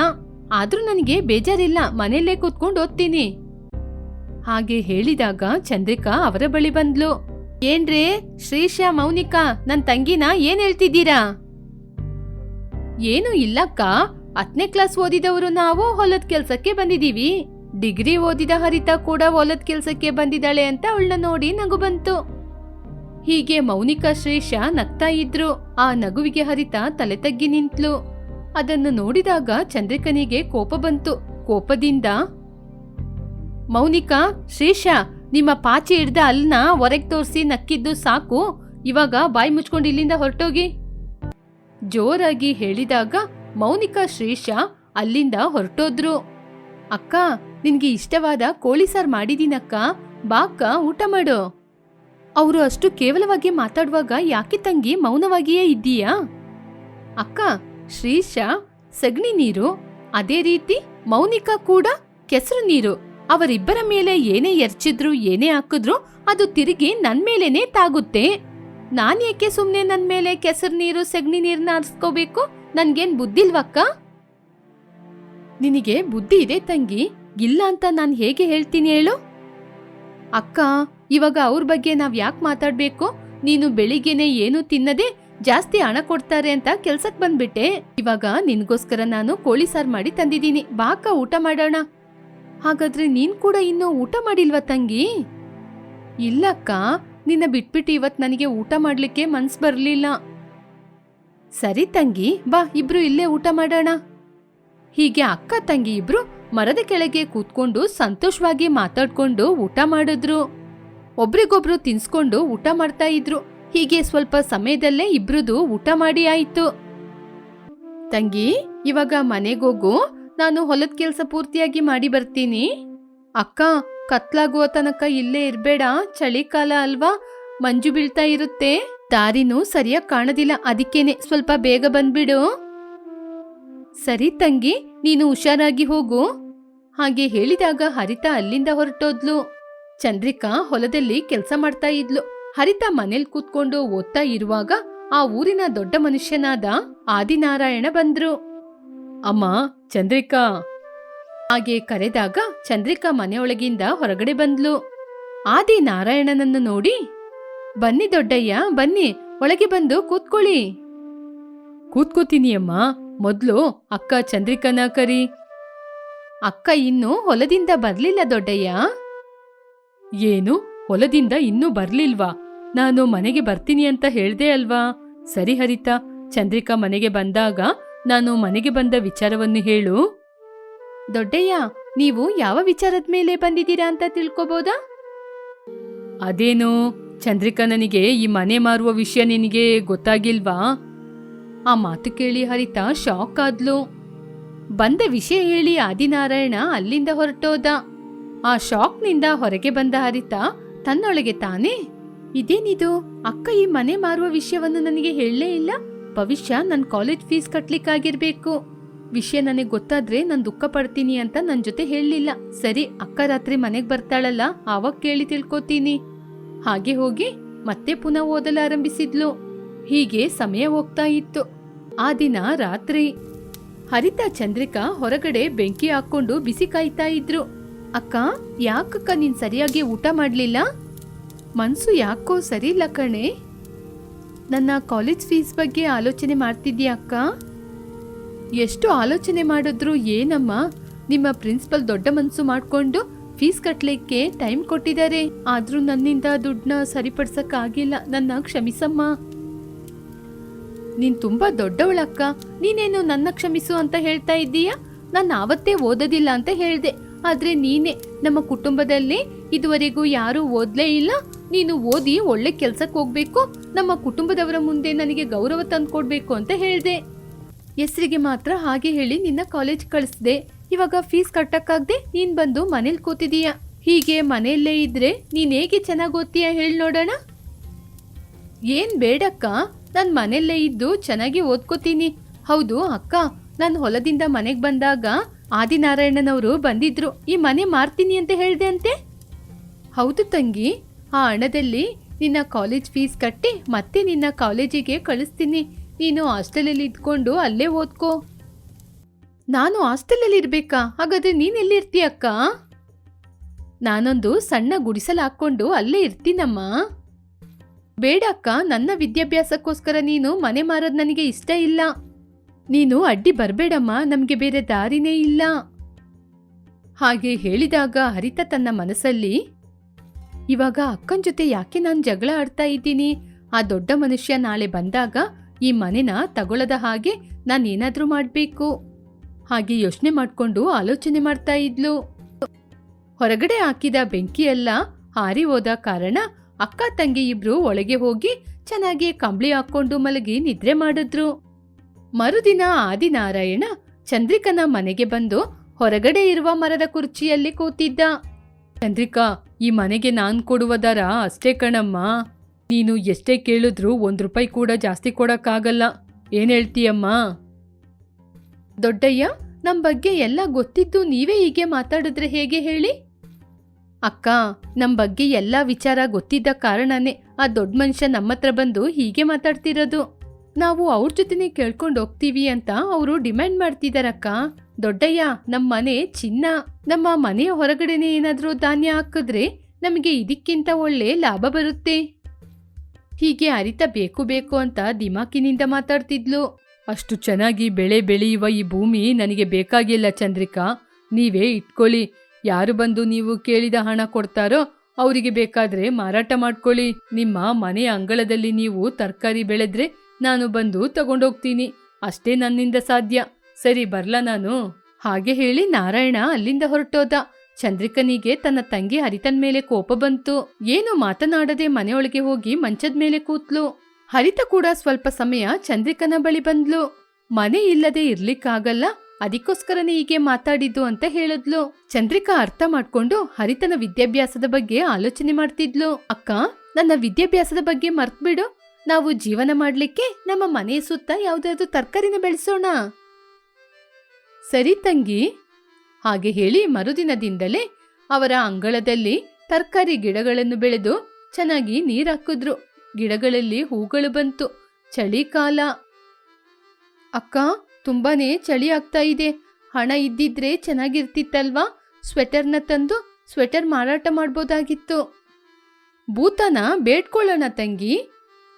Speaker 1: ಆದ್ರೂ ನನಗೆ ಬೇಜಾರಿಲ್ಲ, ಮನೆಯಲ್ಲೇ ಕೂತ್ಕೊಂಡು ಓದ್ತೀನಿ. ಹಾಗೆ ಹೇಳಿದಾಗ ಚಂದ್ರಿಕಾ ಅವರ ಬಳಿ ಬಂದ್ಲು. ಏನ್ರೇ? ಶ್ರೀಶಾ, ಮೌನಿಕಾ, ನನ್ ತಂಗಿನ ಏನ್ ಹೇಳ್ತಿದ್ದೀರಾ? ಏನು ಇಲ್ಲಕ್ಕ ಹತ್ತನೇ ಕ್ಲಾಸ್ ಓದಿದವರು ನಾವು ಹೊಲದ ಕೆಲ್ಸಕ್ಕೆ ಬಂದಿದೀವಿ. ಡಿಗ್ರಿ ಓದಿದ ಹರಿತಾ ಕೂಡ ಹೊಲದ ಕೆಲ್ಸಕ್ಕೆ ಬಂದಿದ್ದಾಳೆ ಅಂತ ಅವಳನ್ನ ನೋಡಿ ನಗು ಬಂತು. ಹೀಗೆ ಮೌನಿಕಾ, ಶ್ರೀಶಾ ನಗ್ತಾ ಇದ್ರು. ಆ ನಗುವಿಗೆ ಹರಿತ ತಲೆ ತಗ್ಗಿ ನಿಂತ್ಲು. ಅದನ್ನು ನೋಡಿದಾಗ ಚಂದ್ರಿಕನಿಗೆ ಕೋಪ ಬಂತು. ಕೋಪದಿಂದ, ಮೌನಿಕಾ ಶ್ರೇಷ ನಿಮ್ಮ ಪಾಚಿ ಹಿಡ್ದ ಅಲ್ನ ಹೊರಗೆ ತೋರಿಸಿ ನಕ್ಕಿದ್ದು ಸಾಕು. ಇವಾಗ ಬಾಯಿ ಮುಚ್ಕೊಂಡು ಇಲ್ಲಿಂದ ಹೊರಟೋಗಿ. ಜೋರಾಗಿ ಹೇಳಿದಾಗ ಮೌನಿಕಾ ಶ್ರೀಷ ಅಲ್ಲಿಂದ ಹೊರಟೋದ್ರು. ಅಕ್ಕ, ನಿನ್ಗೆ ಇಷ್ಟವಾದ ಕೋಳಿ ಸಾರ್ ಮಾಡಿದೀನಕ್ಕ. ಬಾಕ್ಕ ಊಟ ಮಾಡು. ಅವರು ಅಷ್ಟು ಕೇವಲವಾಗಿ ಮಾತಾಡುವಾಗ ಯಾಕೆ ತಂಗಿ ಮೌನವಾಗಿಯೇ ಇದ್ದೀಯಾ? ಅಕ್ಕ ಶ್ರೀಶ ಸಗಣಿ ನೀರು, ಅದೇ ರೀತಿ ಮೌನಿಕಾ ಕೂಡ ಕೆಸರು ನೀರು. ಅವರಿಬ್ಬರ ಮೇಲೆ ಏನೇ ಎರ್ಚಿದ್ರು, ಏನೇ ಹಾಕಿದ್ರು ಅದು ತಿರುಗಿ ನನ್ ಮೇಲೇನೆ ತಾಗುತ್ತೆ. ನಾನೇಕೆ ಸುಮ್ನೆ ನನ್ ಮೇಲೆ ಕೆಸರು ನೀರು, ಸೆಗಣಿ ನೀರ್ನ ಹರಿಸ್ಕೋಬೇಕು ನನ್ಗೇನ್ ಬುದ್ಧಿಲ್ವಕ್ಕ? ನಿನಗೆ ಬುದ್ಧಿ ಇದೆ ತಂಗಿ. ಇಲ್ಲ ಅಂತ ನಾನ್ ಹೇಗೆ ಹೇಳ್ತೀನಿ ಹೇಳು? ಅಕ್ಕ, ಇವಾಗ ಅವ್ರ ಬಗ್ಗೆ ನಾವ್ ಯಾಕೆ ಮಾತಾಡ್ಬೇಕು? ನೀನು ಬೆಳಿಗ್ಗೆನೆ ಏನು ತಿನ್ನದೆ ಜಾಸ್ತಿ ಹಣ ಕೊಡ್ತಾರೆ ಅಂತ ಕೆಲ್ಸಕ್ ಬಂದ್ಬಿಟ್ಟೆ. ಇವಾಗ ನಿನ್ಗೋಸ್ಕರ ನಾನು ಕೋಳಿ ಸಾರ್ ಮಾಡಿ ತಂದಿದ್ದೀನಿ. ಬಾಕ ಊಟ ಮಾಡೋಣ. ಹಾಗಾದ್ರೆ ನೀನ್ ಕೂಡ ಇನ್ನೂ ಊಟ ಮಾಡಿಲ್ವಾ ತಂಗಿ? ಇಲ್ಲಕ್ಕ, ನಿನ್ನ ಬಿಟ್ಬಿಟ್ಟು ಇವತ್ ನನಗೆ ಊಟ ಮಾಡ್ಲಿಕ್ಕೆ ಮನ್ಸ್ ಬರ್ಲಿಲ್ಲ. ಸರಿ ತಂಗಿ, ಬಾ, ಇಬ್ರು ಇಲ್ಲೇ ಊಟ ಮಾಡೋಣ. ಹೀಗೆ ಅಕ್ಕ, ತಂಗಿ ಇಬ್ರು ಮರದ ಕೆಳಗೆ ಕೂತ್ಕೊಂಡು ಸಂತೋಷವಾಗಿ ಮಾತಾಡ್ಕೊಂಡು ಊಟ ಮಾಡಿದ್ರು. ಒಬ್ರಿಗೊಬ್ರು ತಿನ್ಸ್ಕೊಂಡು ಊಟ ಮಾಡ್ತಾ ಇದ್ರು. ಹೀಗೆ ಸ್ವಲ್ಪ ಸಮಯದಲ್ಲೇ ಇಬ್ರುದು ಊಟ ಮಾಡಿ ಆಯ್ತು. ತಂಗಿ, ಇವಾಗ ಮನೆಗೋಗು ನಾನು ಹೊಲದ ಕೆಲಸ ಪೂರ್ತಿಯಾಗಿ ಮಾಡಿ ಬರ್ತೀನಿ. ಅಕ್ಕ, ಕತ್ಲಾಗುವ ತನಕ ಇಲ್ಲೇ ಇರ್ಬೇಡ. ಚಳಿಕಾಲ ಅಲ್ವಾ? ಮಂಜು ಬೀಳ್ತಾ ಇರುತ್ತೆ. ದಾರಿನೂ ಸರಿಯಾಗಿ ಕಾಣೋದಿಲ್ಲ. ಅದಕ್ಕೇನೆ ಸ್ವಲ್ಪ ಬೇಗ ಬಂದ್ಬಿಡು. ಸರಿ ತಂಗಿ, ನೀನು ಹುಷಾರಾಗಿ ಹೋಗು. ಹಾಗೆ ಹೇಳಿದಾಗ ಹರಿತ ಅಲ್ಲಿಂದ ಹೊರಟೋದ್ಲು. ಚಂದ್ರಿಕಾ ಹೊಲದಲ್ಲಿ ಕೆಲಸ ಮಾಡ್ತಾ ಇದ್ಲು. ಹರಿತಾ ಮನೇಲಿ ಕೂತ್ಕೊಂಡು ಓದ್ತಾ ಇರುವಾಗ ಆ ಊರಿನ ದೊಡ್ಡ ಮನುಷ್ಯನಾದ ಆದಿನಾರಾಯಣ ಬಂದ್ರು. ಅಮ್ಮ ಚಂದ್ರಿಕಾ. ಹಾಗೆ ಕರೆದಾಗ ಚಂದ್ರಿಕಾ ಮನೆಯೊಳಗಿಂದ ಹೊರಗಡೆ ಬಂದ್ಲು. ಆದಿ ನಾರಾಯಣನನ್ನು ನೋಡಿ, ಬನ್ನಿ ದೊಡ್ಡಯ್ಯ, ಬನ್ನಿ, ಒಳಗೆ ಬಂದು ಕೂತ್ಕೊಳ್ಳಿ. ಕೂತ್ಕೋತೀನಿ ಅಮ್ಮ, ಮೊದ್ಲು ಅಕ್ಕ ಚಂದ್ರಿಕನ ಕರಿ. ಅಕ್ಕ ಇನ್ನು ಹೊಲದಿಂದ ಬರ್ಲಿಲ್ಲ ದೊಡ್ಡಯ್ಯ. ಏನು, ಹೊಲದಿಂದ ಇನ್ನೂ ಬರ್ಲಿಲ್ವಾ? ನಾನು ಮನೆಗೆ ಬರ್ತೀನಿ ಅಂತ ಹೇಳ್ದೆ ಅಲ್ವಾ? ಸರಿ ಹರಿತಾ, ಚಂದ್ರಿಕಾ ಮನೆಗೆ ಬಂದಾಗ ನಾನು ಮನೆಗೆ ಬಂದ ವಿಚಾರವನ್ನು ಹೇಳು. ದೊಡ್ಡಯ್ಯ, ನೀವು ಯಾವ ವಿಚಾರದ ಮೇಲೆ ಬಂದಿದ್ದೀರಾ ಅಂತ ತಿಳ್ಕೊಬೋದಾ? ಅದೇನು ಚಂದ್ರಿಕಾ ನನಗೆ ಈ ಮನೆ ಮಾರುವ ವಿಷಯ ನಿನಗೆ ಗೊತ್ತಾಗಿಲ್ವಾ? ಆ ಮಾತು ಕೇಳಿ ಹರಿತಾ ಶಾಕ್ ಆದ್ಲು. ಬಂದ ವಿಷಯ ಹೇಳಿ ಆದಿನಾರಾಯಣ ಅಲ್ಲಿಂದ ಹೊರಟೋದ. ಆ ಶಾಕ್ನಿಂದ ಹೊರಗೆ ಬಂದ ಹರಿತಾ, ತನ್ನೊಳಗೆ ತಾನೇ? ಇದೇನಿದು, ಅಕ್ಕ ಈ ಮನೆ ಮಾರುವ ವಿಷಯವನ್ನು ನನಗೆ ಹೇಳಲೇ ಇಲ್ಲ? ಭವಿಷ್ಯ ನನ್ನ ಕಾಲೇಜ್ ಫೀಸ್ ಕಟ್ಲಿಕ್ಕಾಗಿರ್ಬೇಕು. ವಿಷಯ ನನಗೆ ಗೊತ್ತಾದ್ರೆ ನಾನು ದುಃಖ ಪಡ್ತೀನಿ ಅಂತ ನನ್ನ ಜೊತೆ ಹೇಳಲಿಲ್ಲ. ಸರಿ, ಅಕ್ಕ ರಾತ್ರಿ ಮನೆಗೆ ಬರ್ತಾಳಲ್ಲ, ಆವಾಗ ಕೇಳಿ ತಿಳ್ಕೊತೀನಿ. ಹಾಗೆ ಹೋಗಿ ಮತ್ತೆ ಪುನಃ ಓದಲಾರಂಭಿಸಿದ್ಲು ಹೀಗೆ ಸಮಯ ಹೋಗ್ತಾ ಇತ್ತು. ಆ ದಿನ ರಾತ್ರಿ ಹರಿತಾ ಚಂದ್ರಿಕಾ ಹೊರಗಡೆ ಬೆಂಕಿ ಹಾಕೊಂಡು ಬಿಸಿ ಕಾಯ್ತಾ ಇದ್ರು. ಅಕ್ಕ, ಯಾಕಕ್ಕ ನೀನ್ ಸರಿಯಾಗಿ ಊಟ ಮಾಡ್ಲಿಲ್ಲ? ಮನ್ಸು ಯಾಕೋ ಸರಿ ಇಲ್ಲ ಕಣೆ. ನನ್ನ ಕಾಲೇಜ್ ಫೀಸ್ ಬಗ್ಗೆ ಆಲೋಚನೆ ಮಾಡ್ತಿದ್ದೀಯ ಅಕ್ಕ? ಎಷ್ಟು ಆಲೋಚನೆ ಮಾಡಿದ್ರು ಏನಮ್ಮ? ನಿಮ್ಮ ಪ್ರಿನ್ಸಿಪಲ್ ದೊಡ್ಡ ಮನಸ್ಸು ಮಾಡಿಕೊಂಡು ಫೀಸ್ ಕಟ್ಟಲಿಕ್ಕೆ ಟೈಮ್ ಕೊಟ್ಟಿದ್ದಾರೆ. ಆದ್ರೂ ನನ್ನಿಂದ ದುಡ್ಡನ್ನ ಸರಿಪಡಿಸೋಕ್ಕಾಗಿಲ್ಲ. ನನ್ನ ಕ್ಷಮಿಸಮ್ಮ. ನೀನು ತುಂಬಾ ದೊಡ್ಡವಳಕ್ಕ ನೀನೇನು ನನ್ನ ಕ್ಷಮಿಸು ಅಂತ ಹೇಳ್ತಾ ಇದ್ದೀಯಾ? ನಾನು ಆವತ್ತೇ ಓದೋದಿಲ್ಲ ಅಂತ ಹೇಳಿದೆ. ಆದ್ರೆ ನೀನೇ ನಮ್ಮ ಕುಟುಂಬದಲ್ಲಿ ಇದುವರೆಗೂ ಯಾರೂ ಓದ್ಲೇ ಇಲ್ಲ. ನೀನು ಓದಿ ಒಳ್ಳೆ ಕೆಲ್ಸಕ್ಕೆ ಹೋಗ್ಬೇಕು, ನಮ್ಮ ಕುಟುಂಬದವರ ಮುಂದೆ ನನಗೆ ಗೌರವ ತಂದ್ಕೊಡ್ಬೇಕು ಅಂತ ಹೇಳ್ದೆ. ಹೆಸರಿಗೆ ಮಾತ್ರ ಹಾಗೆ ಹೇಳಿ ನಿನ್ನ ಕಾಲೇಜ್ ಕಳಿಸ್ದೆ. ಇವಾಗ ಫೀಸ್ ಕಟ್ಟಕ್ಕಾಗ್ದೆ ನೀನ್ ಬಂದು ಮನೇಲಿ ಕೂತಿದೀಯ. ಹೀಗೆ ಮನೆಯಲ್ಲೇ ಇದ್ರೆ ನೀನ್ ಹೇಗೆ ಚೆನ್ನಾಗಿ ಓದ್ತೀಯ ಹೇಳಿ ನೋಡೋಣ? ಏನ್ ಬೇಡಕ್ಕ, ನಾನು ಮನೆಯಲ್ಲೇ ಇದ್ದು ಚೆನ್ನಾಗಿ ಓದ್ಕೋತೀನಿ. ಹೌದು ಅಕ್ಕ, ನಾನು ಹೊಲದಿಂದ ಮನೆಗೆ ಬಂದಾಗ ಆದಿನಾರಾಯಣನವರು ಬಂದಿದ್ರು. ಈ ಮನೆ ಮಾರ್ತೀನಿ ಅಂತ ಹೇಳ್ದೆ ಅಂತೆ? ಹೌದು ತಂಗಿ. ಆ ಹಣದಲ್ಲಿ ನಿನ್ನ ಕಾಲೇಜ್ ಫೀಸ್ ಕಟ್ಟಿ ಮತ್ತೆ ನಿನ್ನ ಕಾಲೇಜಿಗೆ ಕಳಿಸ್ತೀನಿ. ನೀನು ಹಾಸ್ಟೆಲಲ್ಲಿ ಇದ್ಕೊಂಡು ಅಲ್ಲೇ ಓದ್ಕೋ. ನಾನು ಹಾಸ್ಟೆಲಲ್ಲಿ ಇರ್ಬೇಕಾ? ಹಾಗಾದ್ರೆ ನೀನ್ ಎಲ್ಲಿರ್ತೀಯಕ್ಕ ನಾನೊಂದು ಸಣ್ಣ ಗುಡಿಸಲು ಹಾಕ್ಕೊಂಡು ಅಲ್ಲೇ ಇರ್ತೀನಮ್ಮ. ಬೇಡಕ್ಕ ನನ್ನ ವಿದ್ಯಾಭ್ಯಾಸಕ್ಕೋಸ್ಕರ ನೀನು ಮನೆ ಮಾರೋದು ನನಗೆ ಇಷ್ಟ ಇಲ್ಲ. ನೀನು ಅಡ್ಡಿ ಬರಬೇಡಮ್ಮ, ನಮಗೆ ಬೇರೆ ದಾರಿನೇ ಇಲ್ಲ. ಹಾಗೆ ಹೇಳಿದಾಗ ಹರಿತ ತನ್ನ ಮನಸ್ಸಲ್ಲಿ ಇವಾಗ ಅಕ್ಕನ ಜೊತೆ ಯಾಕೆ ನಾನು ಜಗಳ ಆಡ್ತಾ ಇದ್ದೀನಿ? ಆ ದೊಡ್ಡ ಮನುಷ್ಯ ನಾಳೆ ಬಂದಾಗ ಈ ಮನೆನ ತಗೊಳ್ಳದ ಹಾಗೆ ನಾನೇನಾದರೂ ಮಾಡಬೇಕು. ಹಾಗೆ ಯೋಚನೆ ಮಾಡ್ಕೊಂಡು ಆಲೋಚನೆ ಮಾಡ್ತಾ ಇದ್ಲು. ಹೊರಗಡೆ ಹಾಕಿದ ಬೆಂಕಿಯೆಲ್ಲ ಹಾರಿ ಹೋದ ಕಾರಣ ಅಕ್ಕ ತಂಗಿ ಇಬ್ರು ಒಳಗೆ ಹೋಗಿ ಚೆನ್ನಾಗಿ ಕಂಬಳಿ ಹಾಕೊಂಡು ಮಲಗಿ ನಿದ್ರೆ ಮಾಡಿದ್ರು. ಮರುದಿನ ಆದಿನಾರಾಯಣ ಚಂದ್ರಿಕನ ಮನೆಗೆ ಬಂದು ಹೊರಗಡೆ ಇರುವ ಮರದ ಕುರ್ಚಿಯಲ್ಲಿ ಕೂತಿದ್ದ. ಚಂದ್ರಿಕಾ, ಈ ಮನೆಗೆ ನಾನು ಕೊಡುವ ದರ ಅಷ್ಟೇ ಕಣಮ್ಮ. ನೀನು ಎಷ್ಟೇ ಕೇಳಿದ್ರೂ ಒಂದು ರೂಪಾಯಿ ಕೂಡ ಜಾಸ್ತಿ ಕೊಡೋಕ್ಕಾಗಲ್ಲ. ಏನು ಹೇಳ್ತೀಯಮ್ಮ? ದೊಡ್ಡಯ್ಯ ನಮ್ಮ ಬಗ್ಗೆ ಎಲ್ಲ ಗೊತ್ತಿದ್ದು ನೀವೇ ಹೀಗೆ ಮಾತಾಡಿದ್ರೆ ಹೇಗೆ ಹೇಳಿ? ಅಕ್ಕ ನಮ್ಮ ಬಗ್ಗೆ ಎಲ್ಲ ವಿಚಾರ ಗೊತ್ತಿದ್ದ ಕಾರಣನೇ ಆ ದೊಡ್ಡ ಮನುಷ್ಯ ನಮ್ಮ ಹತ್ರ ಬಂದು ಹೀಗೆ ಮಾತಾಡ್ತಿರೋದು. ನಾವು ಅವ್ರ ಜೊತೆನೇ ಕೇಳ್ಕೊಂಡು ಹೋಗ್ತೀವಿ ಅಂತ ಅವರು ಡಿಮ್ಯಾಂಡ್ ಮಾಡ್ತಿದಾರಕ್ಕ. ದೊಡ್ಡಯ್ಯ ನಮ್ಮ ಮನೆ ಚಿನ್ನ. ನಮ್ಮ ಮನೆಯ ಹೊರಗಡೆನೆ ಏನಾದರೂ ಧಾನ್ಯ ಹಾಕಿದ್ರೆ ನಮಗೆ ಇದಕ್ಕಿಂತ ಒಳ್ಳೆ ಲಾಭ ಬರುತ್ತೆ. ಹೀಗೆ ಅರಿತ ಬೇಕು ಬೇಕು ಅಂತ ದಿಮಾಕಿನಿಂದ ಮಾತಾಡ್ತಿದ್ಲು. ಅಷ್ಟು ಚೆನ್ನಾಗಿ ಬೆಳೆ ಬೆಳೆಯುವ ಈ ಭೂಮಿ ನನಗೆ ಬೇಕಾಗಿಲ್ಲ ಚಂದ್ರಿಕಾ. ನೀವೇ ಇಟ್ಕೊಳ್ಳಿ. ಯಾರು ಬಂದು ನೀವು ಕೇಳಿದ ಹಣ ಕೊಡ್ತಾರೋ ಅವರಿಗೆ ಬೇಕಾದ್ರೆ ಮಾರಾಟ ಮಾಡ್ಕೊಳ್ಳಿ. ನಿಮ್ಮ ಮನೆ ಅಂಗಳದಲ್ಲಿ ನೀವು ತರಕಾರಿ ಬೆಳೆದ್ರೆ ನಾನು ಬಂದು ತಗೊಂಡೋಗ್ತೀನಿ. ಅಷ್ಟೇ ನನ್ನಿಂದ ಸಾಧ್ಯ. ಸರಿ ಬರ್ಲ ನಾನು. ಹಾಗೆ ಹೇಳಿ ನಾರಾಯಣ ಅಲ್ಲಿಂದ ಹೊರಟೋದ. ಚಂದ್ರಿಕನಿಗೆ ತನ್ನ ತಂಗಿ ಹರಿತನ್ ಮೇಲೆ ಕೋಪ ಬಂತು. ಏನು ಮಾತನಾಡದೆ ಮನೆಯೊಳಗೆ ಹೋಗಿ ಮಂಚದ ಮೇಲೆ ಕೂತ್ಲು. ಹರಿತ ಕೂಡ ಸ್ವಲ್ಪ ಸಮಯ ಚಂದ್ರಿಕನ ಬಳಿ ಬಂದ್ಲು. ಮನೆ ಇಲ್ಲದೆ ಇರ್ಲಿಕ್ಕಾಗಲ್ಲ ಅದಕ್ಕೋಸ್ಕರನೇ ಹೀಗೆ ಮಾತಾಡಿದ್ದು ಅಂತ ಹೇಳಿದ್ಲು. ಚಂದ್ರಿಕಾ ಅರ್ಥ ಮಾಡ್ಕೊಂಡು ಹರಿತನ ವಿದ್ಯಾಭ್ಯಾಸದ ಬಗ್ಗೆ ಆಲೋಚನೆ ಮಾಡ್ತಿದ್ಲು. ಅಕ್ಕ, ನನ್ನ ವಿದ್ಯಾಭ್ಯಾಸದ ಬಗ್ಗೆ ಮರ್ತ್ಬಿಡು. ನಾವು ಜೀವನ ಮಾಡ್ಲಿಕ್ಕೆ ನಮ್ಮ ಮನೆಯ ಸುತ್ತ ಯಾವ್ದಾದ್ರು ತರಕಾರಿನ ಬೆಳೆಸೋಣ. ಸರಿ ತಂಗಿ. ಹಾಗೆ ಹೇಳಿ ಮರುದಿನದಿಂದಲೇ ಅವರ ಅಂಗಳದಲ್ಲಿ ತರಕಾರಿ ಗಿಡಗಳನ್ನು ಬೆಳೆದು ಚೆನ್ನಾಗಿ ನೀರ್ ಹಾಕಿದ್ರು. ಗಿಡಗಳಲ್ಲಿ ಹೂಗಳು ಬಂತು. ಚಳಿಕಾಲ ಅಕ್ಕ, ತುಂಬಾನೇ ಚಳಿ ಆಗ್ತಾ ಇದೆ. ಹಣ ಇದ್ದಿದ್ರೆ ಚೆನ್ನಾಗಿರ್ತಿತ್ತಲ್ವಾ? ಸ್ವೆಟರ್ನ ತಂದು ಸ್ವೆಟರ್ ಮಾರಾಟ ಮಾಡ್ಬೋದಾಗಿತ್ತು. ಭೂತನ, ಬೇಡ್ಕೊಳ್ಳೋಣ ತಂಗಿ.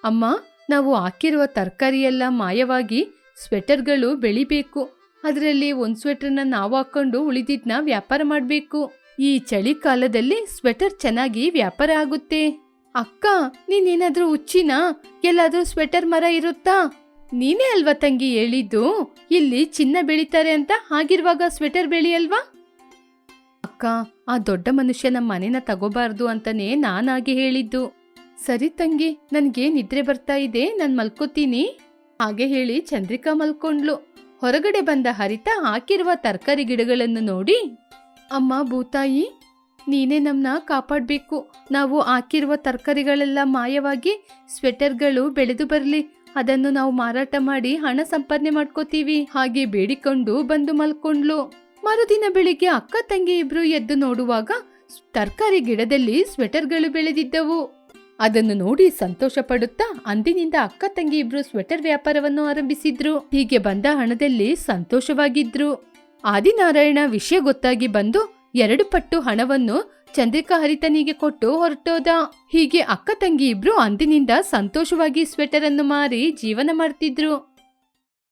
Speaker 1: ಅಮ್ಮ, ನಾವು ಹಾಕಿರುವ ತರಕಾರಿಯೆಲ್ಲ ಮಾಯವಾಗಿ ಸ್ವೆಟರ್ಗಳು ಬೆಳಿಬೇಕು. ಅದರಲ್ಲಿ ಒಂದು ಸ್ವೆಟರ್ನ ನಾವು ಹಾಕೊಂಡು ಉಳಿದಿದ್ನ ವ್ಯಾಪಾರ ಮಾಡಬೇಕು. ಈ ಚಳಿಕಾಲದಲ್ಲಿ ಸ್ವೆಟರ್ ಚೆನ್ನಾಗಿ ವ್ಯಾಪಾರ ಆಗುತ್ತೆ. ಅಕ್ಕ, ನೀನೇನಾದರೂ ಉಚ್ಚಿನ ಎಲ್ಲಾದ್ರೂ ಸ್ವೆಟರ್ ಮರ ಇರುತ್ತಾ? ನೀನೇ ಅಲ್ವಾ ತಂಗಿ ಹೇಳಿದ್ದು? ಇಲ್ಲಿ ಚಿನ್ನ ಬೆಳಿತಾರೆ ಅಂತ ಹಾಗಿರುವಾಗ ಸ್ವೆಟರ್ ಬೆಳೆಯಲ್ವಾ? ಅಕ್ಕ, ಆ ದೊಡ್ಡ ಮನುಷ್ಯ ನಮ್ಮ ಮನೇನ ತಗೋಬಾರ್ದು ಅಂತಾನೆ ನಾನಾಗಿ ಹೇಳಿದ್ದು. ಸರಿ ತಂಗಿ, ನನ್ಗೆ ನಿದ್ರೆ ಬರ್ತಾ ಇದೆ, ನಾನು ಮಲ್ಕೋತೀನಿ. ಹಾಗೆ ಹೇಳಿ ಚಂದ್ರಿಕಾ ಮಲ್ಕೊಂಡ್ಲು ಹೊರಗಡೆ ಬಂದ ಹರಿತ ಹಾಕಿರುವ ತರಕಾರಿ ಗಿಡಗಳನ್ನು ನೋಡಿ, ಅಮ್ಮ, ಭೂತಾಯಿ, ನೀನೇ ನಮ್ಮನ್ನ ಕಾಪಾಡಬೇಕು. ನಾವು ಹಾಕಿರುವ ತರಕಾರಿಗಳೆಲ್ಲ ಮಾಯವಾಗಿ ಸ್ವೆಟರ್ಗಳು ಬೆಳೆದು ಬರಲಿ. ಅದನ್ನು ನಾವು ಮಾರಾಟ ಮಾಡಿ ಹಣ ಸಂಪಾದನೆ ಮಾಡ್ಕೋತೀವಿ. ಹಾಗೆ ಬೇಡಿಕೊಂಡು ಬಂದು ಮಲ್ಕೊಂಡ್ಲು ಮರುದಿನ ಬೆಳಿಗ್ಗೆ ಅಕ್ಕ ತಂಗಿ ಇಬ್ರು ಎದ್ದು ನೋಡುವಾಗ ತರಕಾರಿ ಗಿಡದಲ್ಲಿ ಸ್ವೆಟರ್ಗಳು ಬೆಳೆದಿದ್ದವು. ಅದನ್ನು ನೋಡಿ ಸಂತೋಷ ಪಡುತ್ತಾ ಅಂದಿನಿಂದ ಅಕ್ಕ ತಂಗಿ ಇಬ್ರು ಸ್ವೆಟರ್ ವ್ಯಾಪಾರವನ್ನು ಆರಂಭಿಸಿದ್ರು. ಹೀಗೆ ಬಂದ ಹಣದಲ್ಲಿ ಸಂತೋಷವಾಗಿದ್ರು. ಆದಿನಾರಾಯಣ ವಿಷಯ ಗೊತ್ತಾಗಿ ಬಂದು ಎರಡು ಪಟ್ಟು ಹಣವನ್ನು ಚಂದ್ರಿಕಾ ಹರಿತನಿಗೆ ಕೊಟ್ಟು ಹೊರಟೋದ. ಹೀಗೆ ಅಕ್ಕ ತಂಗಿ ಇಬ್ರು ಅಂದಿನಿಂದ ಸಂತೋಷವಾಗಿ ಸ್ವೆಟರ್ ಅನ್ನು ಮಾರಿ ಜೀವನ ಮಾಡ್ತಿದ್ರು.